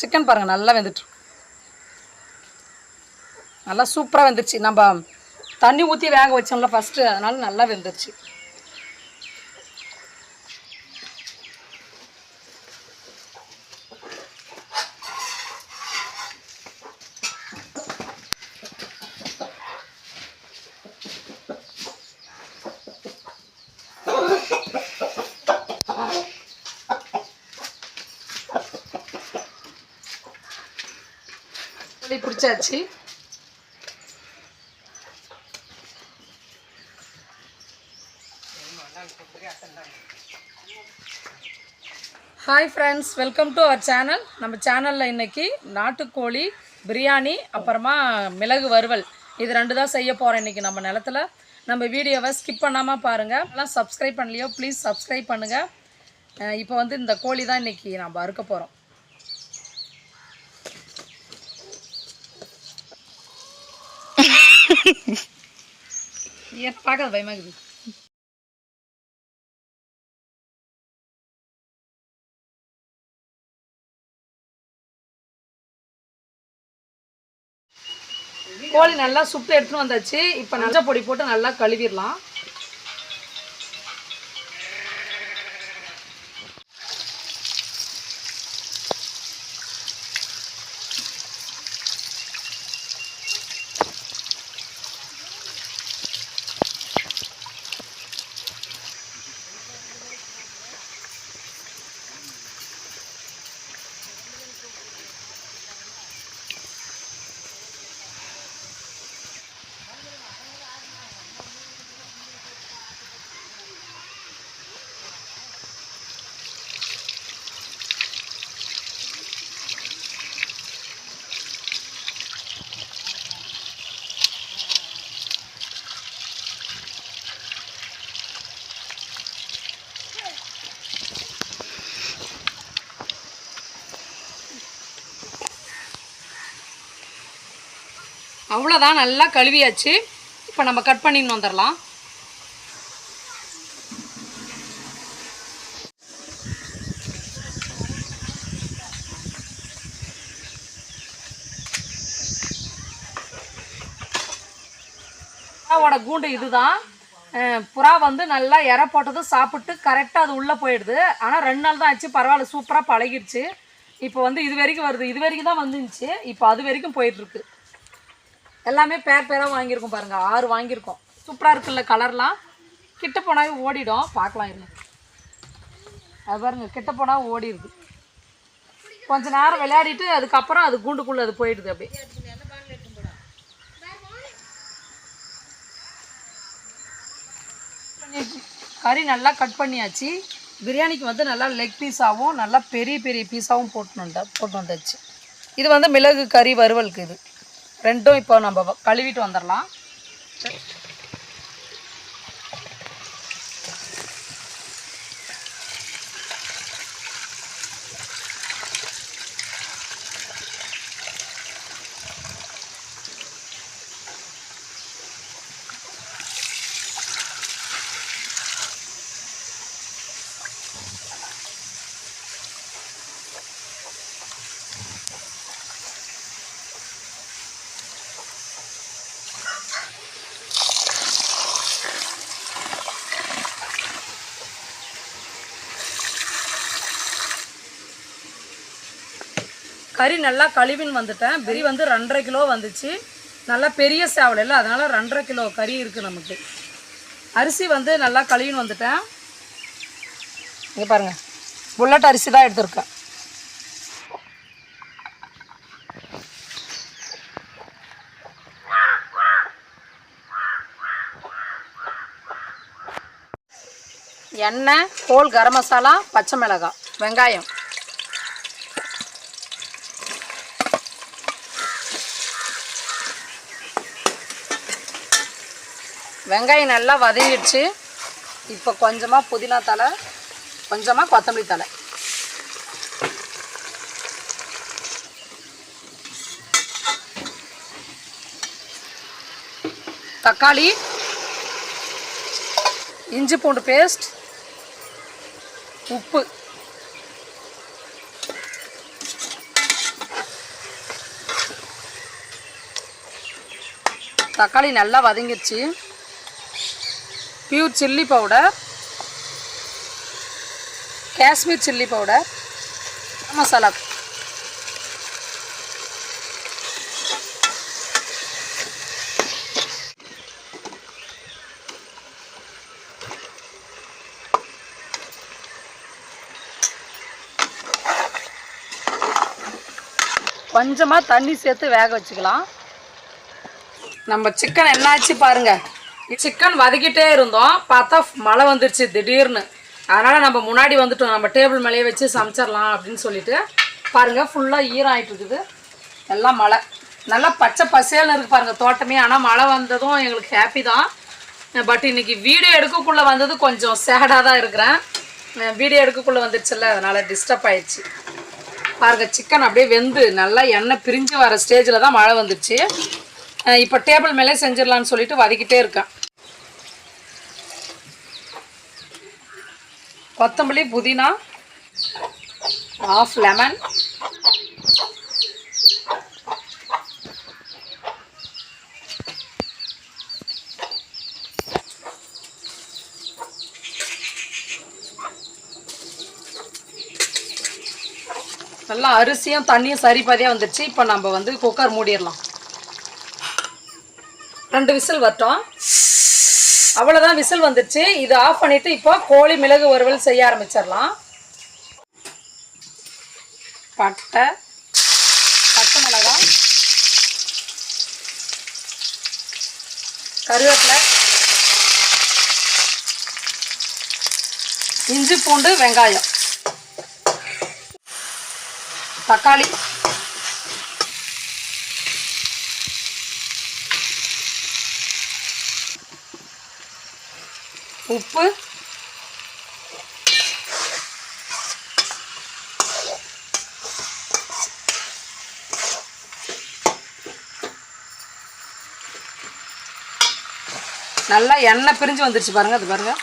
Chicken பாருங்கள் நல்லா வெந்துட்டு நல்லா சூப்பராக வெந்துருச்சு. நம்ம தண்ணி ஊற்றி வேக வச்சோம்ல ஃபஸ்ட்டு அதனால் நல்லா வெந்துருச்சு. இப்படி hi friends welcome to our channel நம்ம சேனலில் இன்னைக்கு நாட்டுக்கோழி பிரியாணி அப்புறமா மிளகு வறுவல். இது ரெண்டு தான் செய்ய போகிறோம் இன்றைக்கி நம்ம நிலத்துல. நம்ம வீடியோவை ஸ்கிப் பண்ணாமல் பாருங்கள் எல்லாம் சப்ஸ்கிரைப் பண்ணலையோ ப்ளீஸ் சப்ஸ்கிரைப் பண்ணுங்கள் இப்போ வந்து இந்த கோழி தான் இன்றைக்கி நம்ம அறுக்க போகிறோம் ஏன் பார்க்காத பயமா இருக்குது கோழி நல்லா சுட்டு எடுத்துன்னு வந்தாச்சு. இப்போ நஞ்ச பொடி போட்டு நல்லா கழுவிடலாம். அவ்வளோதான் நல்லா கழுவியாச்சு. இப்போ நம்ம கட் பண்ணின்னு வந்துடலாம் புறாவோட கூண்டு இதுதான். புறா வந்து நல்லா இற போட்டதும் சாப்பிட்டு கரெக்டாக அது உள்ளே போயிடுது. ஆனால் ரெண்டு நாள் தான் ஆச்சு. பரவாயில்ல சூப்பராக பழகிடுச்சு. இப்போ வந்து இது வரைக்கும் வருது. இது வரைக்கும் தான் வந்துருந்துச்சு. இப்போ அது வரைக்கும் போயிட்டுருக்கு. எல்லாமே பேர் பேராக வாங்கியிருக்கோம் பாருங்கள் ஆறு வாங்கியிருக்கோம். சூப்பராக இருக்குல்ல கலர்லாம் கிட்ட போனாவே ஓடிடும். பார்க்கலாம் இருங்க. அது பாருங்கள் கிட்ட போனால் ஓடிடுது கொஞ்ச நேரம் விளையாடிட்டு அதுக்கப்புறம் அது கூண்டுக்குள்ளே அது போயிடுது அப்படியே. கறி நல்லா கட் பண்ணியாச்சு. பிரியாணிக்கு வந்து நல்லா லெக் பீஸாகவும் நல்லா பெரிய பெரிய பீஸாகவும் போட்டு வந்தா போட்டு வந்தாச்சு. இது வந்து மிளகு கறி வறுவலுக்கு இது. ரெண்டும் இப்போ நம்ம கழுவிட்டு வந்துடலாம் கறி நல்லா கழுவின்னு வந்துட்டேன். பிரி வந்து ரெண்டரை கிலோ வந்துச்சு. நல்லா பெரிய சேவல் இல்லை அதனால் ரெண்டரை கிலோ கறி இருக்குது நமக்கு. அரிசி வந்து நல்லா கழுவின்னு வந்துட்டேன். இங்கே பாருங்கள் புல்லட் அரிசி தான் எடுத்திருக்கேன். எண்ணெய் கோல் கரம் மசாலா பச்சை மிளகாய் வெங்காயம். வெங்காயம் நல்லா வதங்கிடுச்சு. இப்போ கொஞ்சமாக புதினா தலை கொஞ்சமாக கொத்தமல்லி தலை தக்காளி இஞ்சி பூண்டு பேஸ்ட் உப்பு. தக்காளி நல்லா வதங்கிடுச்சு. Pure chilli powder Kashmir chilli powder masala கொஞ்சமாக தண்ணி சேர்த்து வேக வச்சுக்கலாம். நம்ம சிக்கன் என்னாச்சு பாருங்கள் சிக்கன் வதக்கிட்டே இருந்தோம். பார்த்தா மழை வந்துருச்சு திடீர்னு. அதனால் நம்ம முன்னாடி வந்துட்டோம். நம்ம டேபிள் மேலேயே வச்சு சமைச்சிடலாம் அப்படின்னு சொல்லிட்டு. பாருங்க ஃபுல்லாக ஈரம் ஆயிட்டு இருக்குது. எல்லாம் மழை. நல்லா பச்சை பசேல்னு இருக்குது பாருங்கள் தோட்டமே. ஆனால் மழை வந்ததும் எங்களுக்கு ஹாப்பி தான். பட் இன்னைக்கு வீடியோ எடுக்கக்குள்ளே வந்தது கொஞ்சம் சேடாக தான் இருக்கிறேன். வீடியோ எடுக்கக்குள்ளே வந்துருச்சுல்ல அதனால் டிஸ்டர்ப் ஆயிடுச்சு. பாருங்க சிக்கன் அப்படியே வெந்து நல்லா எண்ணெய் பிரிஞ்சு வர ஸ்டேஜில் தான் மழை வந்துருச்சு. இப்போ டேபிள் மேலே செஞ்சிடலான்னு சொல்லிட்டு வதக்கிட்டே இருக்கேன். கொத்தமல்லி புதினா ஆஃப் லெமன் நல்லா அரிசியும் தண்ணியும் சரி பாதியாக வந்துடுச்சு இப்போ நம்ம வந்து குக்கர் மூடிடலாம். ரெண்டு விசில் வரட்டும். அவ்வளோதான் விசில் வந்துடுச்சு இது ஆஃப் பண்ணிவிட்டு இப்போ கோழி மிளகு வறுவல் செய்ய ஆரம்பிச்சிடலாம். பட்டை பச்சை மிளகாய் கருவேப்பிலை இஞ்சி பூண்டு வெங்காயம். தக்காளி. உப்பு. நல்லா எண்ணெய் பிரிஞ்சு வந்துருச்சு பாருங்கள் அது பாருங்கள்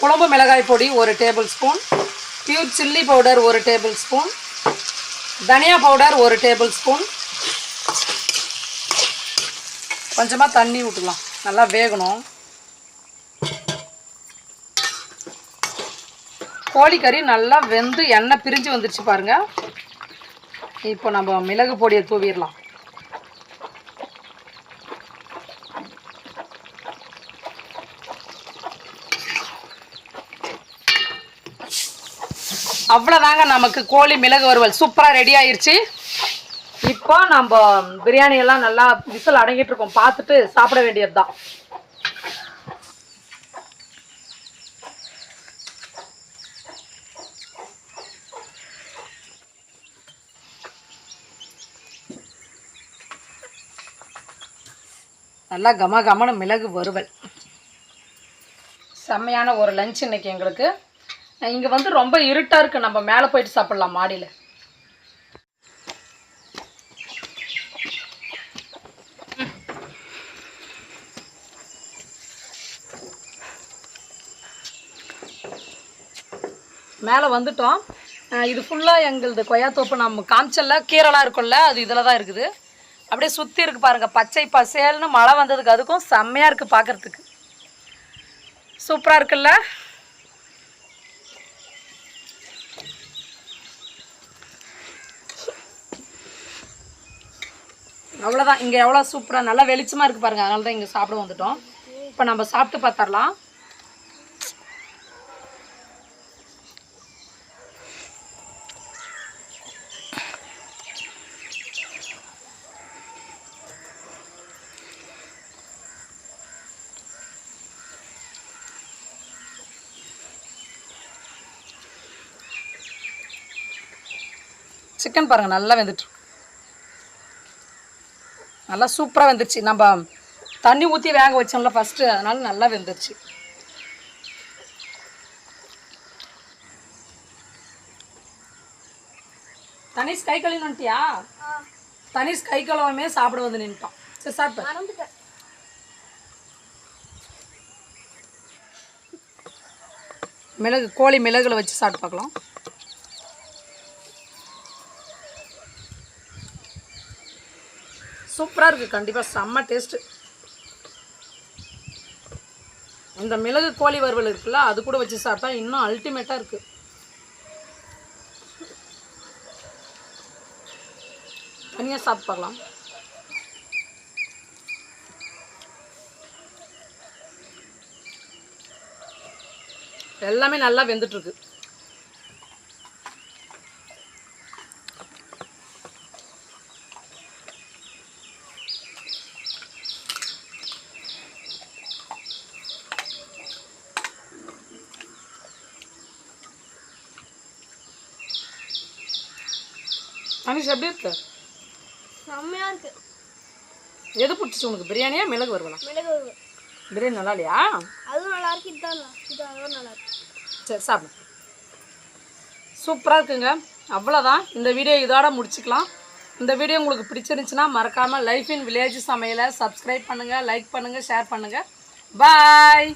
குழம்பு மிளகாய் பொடி ஒரு tablespoon. Pure chilli powder ஒரு டேபிள் ஸ்பூன். தனியா பவுடர் ஒரு டேபிள் ஸ்பூன். கொஞ்சமாக தண்ணி விட்டுலாம் நல்லா வேகணும். கோழிக்கறி நல்லா வெந்து எண்ணெய் பிரிஞ்சு வந்துருச்சு பாருங்க. இப்போ நம்ம மிளகு பொடியை தூவிடலாம். அவ்வளோதாங்க நமக்கு கோழி மிளகு வறுவல். சூப்பராக ரெடி ஆயிடுச்சு இப்போ நம்ம பிரியாணியெல்லாம் நல்லா விசில் அடங்கிட்டு இருக்கோம். பார்த்துட்டு சாப்பிட வேண்டியது தான் நல்லா கம கமனு மிளகு வறுவல். செம்மையான ஒரு லஞ்ச் இன்னைக்கு எங்களுக்கு. இங்கே வந்து ரொம்ப இருட்டாக இருக்குது நம்ம மேலே போயிட்டு சாப்பிட்லாம் மாடியில். மேலே வந்துட்டோம். இது ஃபுல்லாக எங்களுது கொய்யாத்தோப்பு நம்ம காமிச்சல்ல. கீரைலாம் இருக்கும்ல அது இதில் தான் இருக்குது. அப்படியே சுற்றி இருக்கு பாருங்க. பச்சை பசேல்னு மழை வந்ததுக்கு அதுக்கும் செம்மையாக இருக்குது பார்க்குறதுக்கு சூப்பராக இருக்குல்ல? அவ்வளோதான் இங்கே எவ்வளோ சூப்பராக நல்லா வெளிச்சமாக இருக்குது பாருங்கள் அதனால தான் இங்கே சாப்பிட வந்துட்டோம். இப்போ நம்ம சாப்பிட்டு பார்த்துடலாம். சிக்கன் பாருங்கள் நல்லா வெந்துட்டு நல்லா சூப்பராக வெந்துருச்சு. நம்ம தண்ணி ஊற்றி வேக வச்சோம்ல ஃபஸ்ட்டு அதனால நல்லா வெந்துருச்சு. தனிஷ் கை கழுவி வந்துட்டியா? தனிஷ் கை கழுவாமே சாப்பிட வந்து நின்ட்டான் சரி சாப்பிட்டு மிளகு கோழி மிளகுல வச்சு சாப்பிட்டு பார்க்கலாம். சூப்பராக இருக்குது கண்டிப்பாக செம்ம டேஸ்ட்டு இந்த மிளகு கோழி வறுவல் இருக்குல்ல அது கூட வச்சு சாப்பிட்டா இன்னும் அல்டிமேட்டாக இருக்குது தனியாக சாப்பிட்டு எல்லாமே நல்லா வெந்துட்டுருக்கு அனிஷ் எப்படி இருக்கு? செம்மையா இருக்கு. எது பிடிச்சிச்சு உனக்கு? பிரியாணியா மிளகு வருவலா மிளகு வறுவல். பிரியாணி நல்லா இல்லையா? அதுவும் நல்லா இருக்கு இதுதான் இது அதுவும் நல்லா இருக்கு. சரி சாப்பிடு. சூப்பராக இருக்குங்க. அவ்வளோதான் இந்த வீடியோ இதோட முடிச்சுக்கலாம். இந்த வீடியோ உங்களுக்கு பிடிச்சிருந்துச்சுன்னா மறக்காமல் லைஃப் இன் வில்லேஜ் சமையலை சப்ஸ்கிரைப் பண்ணுங்கள் லைக் பண்ணுங்கள் ஷேர் பண்ணுங்கள் பாய்